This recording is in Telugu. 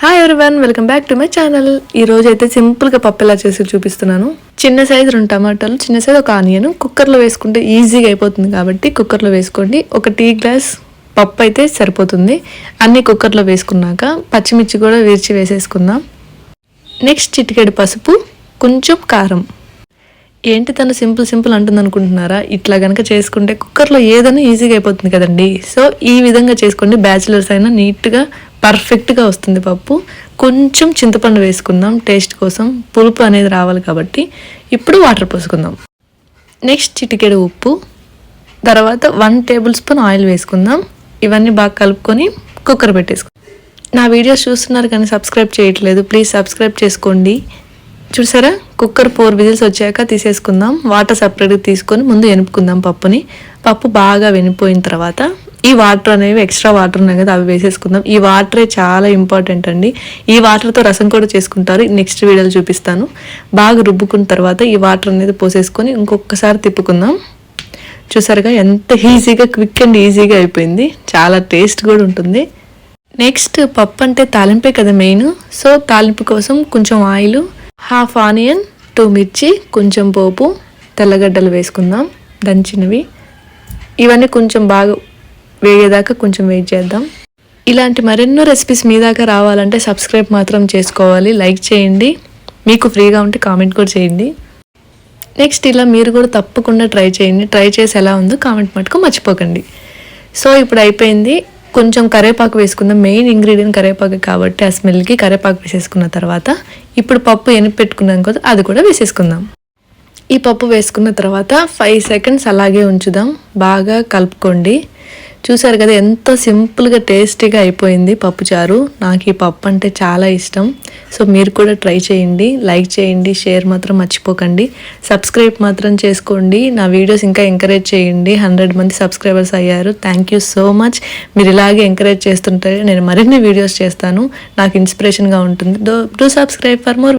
Hi everyone welcome back to my channel ఈ రోజు అయితే సింపుల్గా పప్పు ఎలా చేసి చూపిస్తున్నాను. చిన్న సైజు రెండు టమాటాలు చిన్న సైజు ఒక ఆనియన్ కుక్కర్లో వేసుకుంటే ఈజీగా అయిపోతుంది కాబట్టి కుక్కర్లో వేసుకోండి. ఒక టీ గ్లాస్ పప్పు అయితే సరిపోతుంది. అన్ని కుక్కర్లో వేసుకున్నాక పచ్చిమిర్చి కూడా విరిచి వేసేసుకుందాం. నెక్స్ట్ చిటికెడు పసుపు కొంచెం కారం. ఏంటి తను సింపుల్ సింపుల్ అంటుంది అనుకుంటున్నారా ఇట్లా కనుక చేసుకుంటే కుక్కర్లో ఏదైనా ఈజీగా అయిపోతుంది కదండి. సో ఈ విధంగా చేసుకోండి. బ్యాచిలర్స్ అయినా నీట్గా పర్ఫెక్ట్గా వస్తుంది పప్పు. కొంచెం చింతపండు వేసుకుందాం. టేస్ట్ కోసం పులుపు అనేది రావాలి కాబట్టి ఇప్పుడు వాటర్ పోసుకుందాం. నెక్స్ట్ చిటికెడు ఉప్పు. తర్వాత వన్ టేబుల్ స్పూన్ ఆయిల్ వేసుకుందాం. ఇవన్నీ బాగా కలుపుకొని కుక్కర్ పెట్టేసుకుందాం. నా వీడియోస్ చూస్తున్నారు కానీ సబ్స్క్రైబ్ చేయట్లేదు. ప్లీజ్ సబ్స్క్రైబ్ చేసుకోండి. చూసారా? కుక్కర్ ఫోర్ విజిల్స్ వచ్చాక తీసేసుకుందాం. వాటర్ సపరేట్గా తీసుకొని ముందు వెనుపుకుందాం పప్పుని. పప్పు బాగా వెనిపోయిన తర్వాత ఈ వాటర్ అనేవి ఎక్స్ట్రా వాటర్ ఉన్నాయి కదా అవి వేసేసుకుందాం. ఈ వాటరే చాలా ఇంపార్టెంట్ అండి. ఈ వాటర్తో రసం కూడా చేసుకుంటారు. నెక్స్ట్ వీడియోలో చూపిస్తాను. బాగా రుబ్బుకున్న తర్వాత ఈ వాటర్ అనేది పోసేసుకొని ఇంకొకసారి తిప్పుకుందాం. చూసారుగా ఎంత ఈజీగా క్విక్ అండ్ ఈజీగా అయిపోయింది. చాలా టేస్ట్ కూడా ఉంటుంది. నెక్స్ట్ పప్పు అంటే తాలింపే కదా మెయిన్. సో తాలింపు కోసం కొంచెం ఆయిల్ హాఫ్ ఆనియన్ టూ మిర్చి కొంచెం పోపు తెల్లగడ్డలు వేసుకుందాం. దంచినవి. ఇవన్నీ కొంచెం బాగా వేగేదాకా కొంచెం వెయిట్ చేద్దాం. ఇలాంటి మరెన్నో రెసిపీస్ మీ దాకా రావాలంటే సబ్స్క్రైబ్ మాత్రం చేసుకోవాలి. లైక్ చేయండి. మీకు ఫ్రీగా ఉంటే కామెంట్ కూడా చేయండి. నెక్స్ట్ ఇలా మీరు కూడా తప్పకుండా ట్రై చేయండి. ట్రై చేసి ఎలా ఉందో కామెంట్ మటుకు మర్చిపోకండి. సో ఇప్పుడు అయిపోయింది. కొంచెం కరేపాకు వేసుకుందాం. మెయిన్ ఇంగ్రీడియంట్ కరేపాకు కాబట్టి ఆ స్మెల్కి కరేపాకు వేసేసుకున్న తర్వాత ఇప్పుడు పప్పు ఎనిపి పెట్టుకున్నాం కదా అది కూడా వేసేసుకుందాం. ఈ పప్పు వేసుకున్న తర్వాత ఫైవ్ సెకండ్స్ అలాగే ఉంచుదాం. బాగా కలుపుకోండి. చూసారు కదా ఎంత సింపుల్గా టేస్టీగా అయిపోయింది పప్పు చారు. నాకు ఈ పప్పు అంటే చాలా ఇష్టం. సో మీరు కూడా ట్రై చేయండి లైక్ చేయండి షేర్ మాత్రం మర్చిపోకండి. సబ్స్క్రైబ్ మాత్రం చేసుకోండి. నా వీడియోస్ ఇంకా ఎంకరేజ్ చేయండి. హండ్రెడ్ మంది సబ్స్క్రైబర్స్ అయ్యారు. Thank you so much. మీరు ఇలాగే ఎంకరేజ్ చేస్తుంటే నేను మరిన్ని వీడియోస్ చేస్తాను. నాకు ఇన్స్పిరేషన్గా ఉంటుంది. Do do subscribe for more